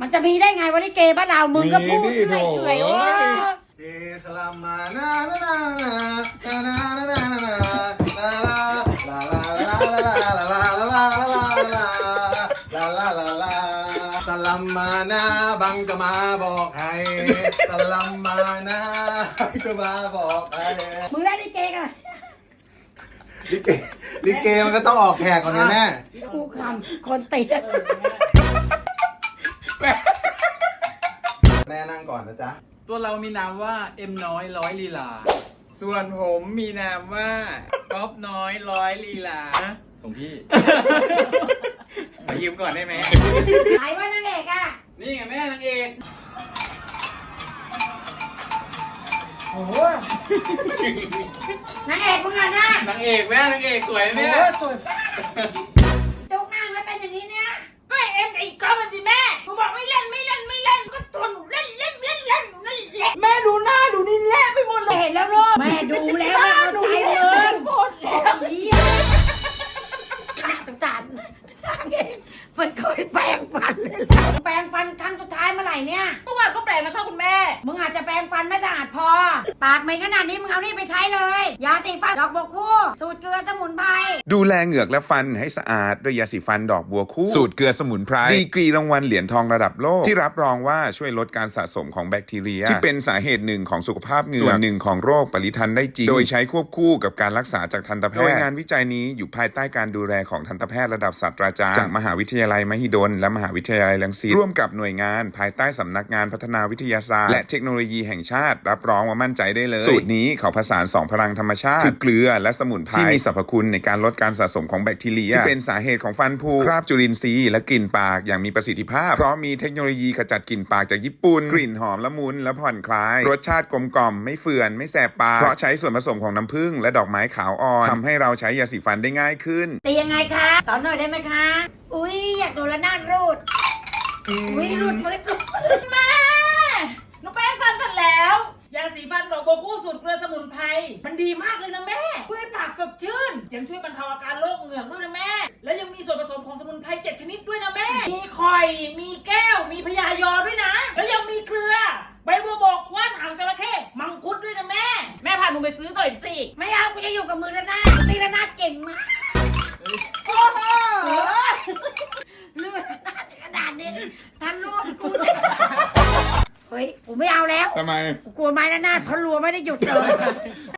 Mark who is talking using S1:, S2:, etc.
S1: มันจะมีได้ไงวะลิเกบ้านเรามึงก็พูด
S2: มีดิ
S1: เรื่อย
S2: โถ่
S1: เฉยโอ้
S3: เอสลามานานานานานานานานานาลาลาลาลาลาลาลาลาลาลาลาลาลาลาสลัมมานาบังจะมาบอกให้สลัมมานาบังจะมาบอกให้
S1: มึงเล่นลิเกกัน
S3: ลิเกลิเกมันก็ต้องออกแขกก่อนนะแม่
S1: กูคำคนติ
S3: แม่นั่งก่อนนะจ๊ะ
S2: ตัวเรามีนามว่าเอ็มน้อยร้อยลีลา
S4: ส่วนผมมีนามว่าก๊อฟน้อยร้อยลีลา
S2: ของพี่
S4: มายืมก่อนได้ไหม
S1: ไหนว่านางเอกอะ
S2: นี่ไงแม่นางเอก
S1: โอ้โหนางเอกมึงอะนะ
S2: นางเอกแม่นางเอกสวยไหม
S1: โอ้
S2: แม่
S1: โหสุดจุกนั่งไว้เป็นอย่างนี้เนี่ย
S5: ก็เอ็มไอ้ก๊อฟ ไปหมดเลย
S1: เห็นแล้วลูกแม่ดูแล้วแม่เข้าใจเลย
S5: หมดแล้ว
S1: เหี้ยขาสงสารนางเอกมันเคยแปลงฟันเลยแหละแปลงฟันครั้งสุดท้ายเมื่อไหร่เนี่ย
S5: เมื่อวานก็แปลงนะคะคุณแม่
S1: มึงอาจจะแปรงฟันไม่สะอาดพอ ปากเหม็นขนาดนี้มึงเอานี่ไปใช้เลย ยาตีฟันดอกบัวคู่ สูตรเกลือสมุนไพร
S6: ดูแลเหงือกและฟันให้สะอาดด้วยยาสีฟันดอกบัวคู่ สูตรเกลือสมุนไพร ดีกรีรางวัลเหรียญทองระดับโลก ที่รับรองว่าช่วยลดการสะสมของแบคทีเรีย ที่เป็นสาเหตุหนึ่งของสุขภาพเหงือกส่วนหนึ่งของโรคปริทันได้จริง โดยใช้ควบคู่กับการรักษาจากทันตแพทย์โดยงานวิจัยนี้อยู่ภายใต้การดูแลของทันตแพทย์ระดับศาสตราจารย์จากมหาวิทยาลัยมหิดลและมหาวิทยาลัยรังสิตร่วมกับหน่วยงาน ภายใต้สำนักงานพัฒนาวิทยาศาสตร์ และเทคโนโลยีแห่งชาติ รับรองว่ามั่นใจได้เลย สูตรนี้เขาผสานสองพลังธรรมชาติ คือเกลือและสมุนไพรที่มีสรรพคุณในการลดการสะสมของแบคทีเรียที่เป็นสาเหตุของฟันผุคราบจุลินทรีย์และกลิ่นปากอย่างมีประสิทธิภาพ เพราะมีเทคโนโลยีขจัดกลิ่นปากจากญี่ปุ่นกลิ่นหอมละมุนและผ่อนคลาย รสชาติกลมกล่อมไม่เฟื่อนไม่แสบปากเพราะใช้ส่วนผสมของน้ำผึ้งและดอกไม้ขาวอ่อนทำให้เราใช้ยาสีฟันได้ง่ายขึ้น
S1: ตียังไงคะสอนหน่อยได้ไหมคะ อุ้ยอยากโดนละนาดรูด อุ้ยรูดมืดรูดมืด
S5: แม่หนูแปรงฟันเสร็จแล้วยาสีฟันดอกบัวคู่สูตรเกลือสมุนไพรมันดีมากเลยนะแม่ช่วยให้ปากสดชื่นยังช่วยบรรเทาอาการโรคเหงือกด้วยนะแม่ แล้วยังมีส่วนผสมของสมุนไพรเจ็ดชนิดด้วยนะแม่ มีข่อยมีแก้ว มีพยายอด้วยนะ แล้วยังมีเกลือ ใบบัวบกว่านหางจระเข้มังคุดด้วยนะแม่ แม่พาหนูไปซื้อหน่อยสิ
S1: ไม่เอากูจะอยู่กับมือละนาดตีละนาดเก่งมาก เฮ้ยกูไม่เอาแล้ว
S6: ทำไม
S1: กูกลัวไม้ละนาดเพราะรัวไม่ได้หยุดเลย